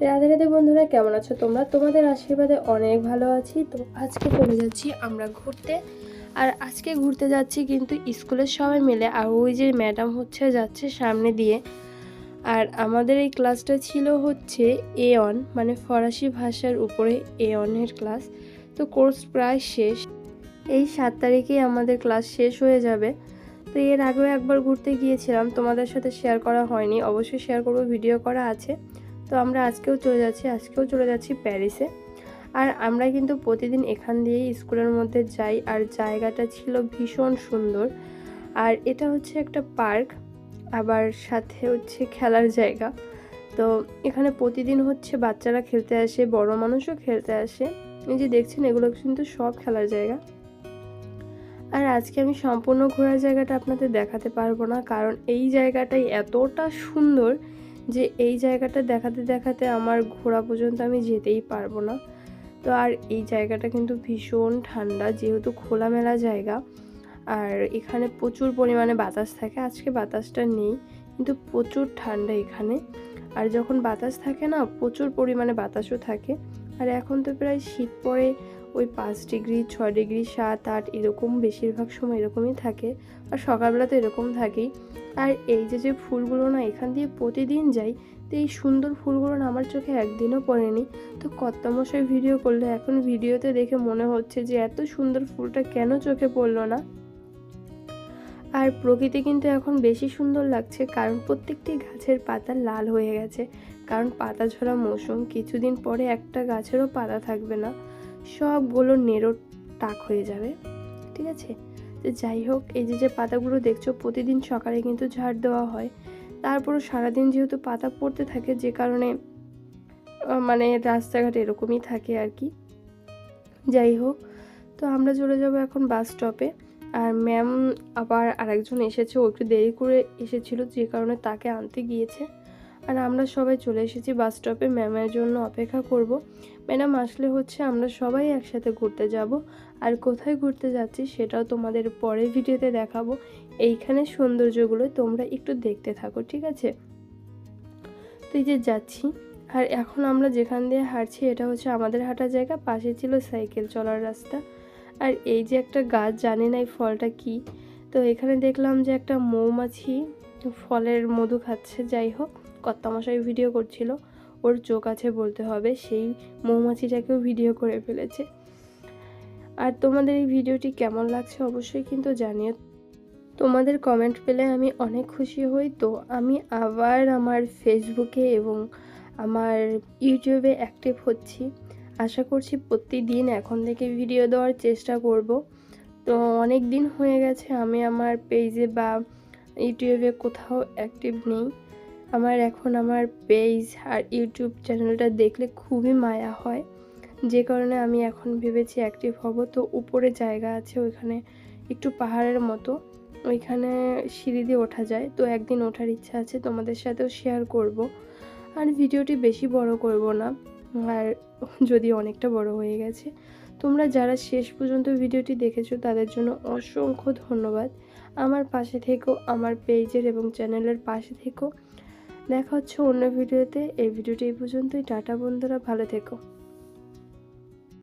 রাধে রাধে বন্ধুরা, কেমন আছো তোমরা? তোমাদের আশীর্বাদে অনেক ভালো আছি। তো আজকে চলে যাচ্ছি আমরা ঘুরতে। আর আজকে ঘুরতে যাচ্ছি কিন্তু স্কুলের সবাই মিলে। আর ওই যে ম্যাডাম হচ্ছে যাচ্ছে সামনে দিয়ে। আর আমাদের এই ক্লাসটা ছিল হচ্ছে এ অন মানে ফরাসি ভাষার উপরে এ অনের ক্লাস। তো কোর্স প্রায় শেষ। এই সাত তারিখেই আমাদের ক্লাস শেষ হয়ে যাবে। তো এর আগেও একবার ঘুরতে গিয়েছিলাম। তোমাদের সাথে শেয়ার করা হয়নি। অবশ্যই শেয়ার করব ভিডিও করা আছে। তো আমরা আজকেও চলে যাচ্ছি, আজকেও চলে যাচ্ছি প্যারিসে। আর আমরা কিন্তু প্রতিদিন এখান দিয়েই স্কুলের মধ্যে যাই আর জায়গাটা ছিল ভীষণ সুন্দর। আর এটা হচ্ছে একটা পার্ক, আবার সাথে হচ্ছে খেলার জায়গা। তো এখানে প্রতিদিন হচ্ছে বাচ্চারা খেলতে আসে, বড় মানুষও খেলতে আসে। এই যে দেখছেন, এগুলো কিন্তু সব খেলার জায়গা। আর আজকে আমি সম্পূর্ণ ঘোরার জায়গাটা আপনাদের দেখাতে পারব না, কারণ এই জায়গাটাই এতটা সুন্দর যে এই জায়গাটা দেখাতে দেখাতে আমার ঘোরা পর্যন্ত আমি যেতেই পারব না। তো আর এই জায়গাটা কিন্তু ভীষণ ঠান্ডা, যেহেতু খোলামেলা জায়গা। আর এখানে প্রচুর পরিমাণে বাতাস থাকে, আজকে বাতাসটা নেই, কিন্তু প্রচুর ঠান্ডা এখানে। আর যখন বাতাস থাকে না, প্রচুর পরিমাণে বাতাসও থাকে। আর এখন তো প্রায় শীত পড়ে ওই পাঁচ ডিগ্রি ছয় ডিগ্রি, সাত, আট এরকম বেশিরভাগ সময় এরকমই থাকে আর সকালবেলা তো এরকম থাকেই। আর এই যে যে ফুলগুলো না এখান দিয়ে প্রতিদিন যাই, তো এই সুন্দর ফুলগুলো না আমার চোখে একদিনও পড়েনি। তো কর্তামশাই ভিডিও করলে, এখন ভিডিওতে দেখে মনে হচ্ছে যে এত সুন্দর ফুলটা কেন চোখে পড়ল না? আর প্রকৃতি কিন্তু এখন বেশি সুন্দর লাগছে, কারণ প্রত্যেকটি গাছের পাতা লাল হয়ে গেছে। কারণ পাতা ঝরা মৌসুম, কিছুদিন পরে একটা গাছেরও পাতা থাকবে না। সবগুলো নেড়ো টাক হয়ে যাবে, ঠিক আছে? তো যাই হোক, এই যে যে পাতাগুলো দেখছ, প্রতিদিন সকালে কিন্তু ঝাড় দেওয়া হয়। তারপরও সারাদিন যেহেতু পাতা পড়তে থাকে, যে কারণে মানে রাস্তাঘাট এরকমই থাকে আর কি। যাই হোক, তো আমরা চলে যাব এখন বাস স্টপে। আর ম্যাম আবার আরেকজন এসেছে, ও একটু দেরি করে এসেছিল, যে কারণে তাকে আনতে গিয়েছে। আর আমরা সবাই চলে এসেছি বাস স্টপে। ম্যামের জন্য অপেক্ষা করব। ম্যাডাম আসলে হচ্ছে আমরা সবাই একসাথে ঘুরতে যাব। আর কোথায় ঘুরতে যাচ্ছি সেটাও তোমাদের পরের ভিডিওতে দেখাবো। এইখানে সৌন্দর্যগুলো তোমরা একটু দেখতে থাকো, ঠিক আছে? তো এই যে যাচ্ছি, আর এখন আমরা যেখান দিয়ে হাঁটছি এটা হচ্ছে আমাদের হাঁটার জায়গা, পাশে ছিল সাইকেল চলার রাস্তা। আর এই যে একটা গাছ, জানি না এই ফলটা কি। তো এখানে দেখলাম যে একটা মৌমাছি ফলের মধু খাচ্ছে, যাই হোক। কর্তামশাই ভিডিও করছিল। ওর চোখ আছে বলতে হবে, সেই মৌমাছিটাকেও ভিডিও করে ফেলেছে। আর তোমাদের এই ভিডিওটি কেমন লাগছে অবশ্যই কিন্তু জানিও। তোমাদের কমেন্ট পেলে আমি অনেক খুশি হই। তো আমি আবার আমার ফেসবুকে এবং আমার ইউটিউবে অ্যাক্টিভ হচ্ছি। আশা করছি প্রতিদিন এখন থেকে ভিডিও দেওয়ার চেষ্টা করব। তো অনেক দিন হয়ে গেছে, আমি আমার পেজে বা ইউটিউবে কোথাও অ্যাক্টিভ নেই। আমার এখন আমার পেজ আর ইউটিউব চ্যানেলটা দেখলে খুবই মায়া হয়। যে কারণে আমি এখন ভেবেছি অ্যাক্টিভ হব। তো উপরে জায়গা আছে ওইখানে একটু পাহাড়ের মতো। ওইখানে সিঁড়ি দিয়ে ওঠা যায়। তো একদিন ওঠার ইচ্ছা আছে, তোমাদের সাথেও শেয়ার করব। আর ভিডিওটি বেশি বড় করব না। আর যদি অনেকটা বড় হয়ে গেছে। তোমরা যারা শেষ পর্যন্ত ভিডিওটি দেখেছ, তাদের জন্য অসংখ্য ধন্যবাদ। আমার পাশে থেকেও আমার পেজের এবং চ্যানেলের পাশে থেকেও দেখা হচ্ছে অন্য ভিডিওতে। এই ভিডিওটি এই পর্যন্তই। টাটা বন্ধুরা ভালো থেকো।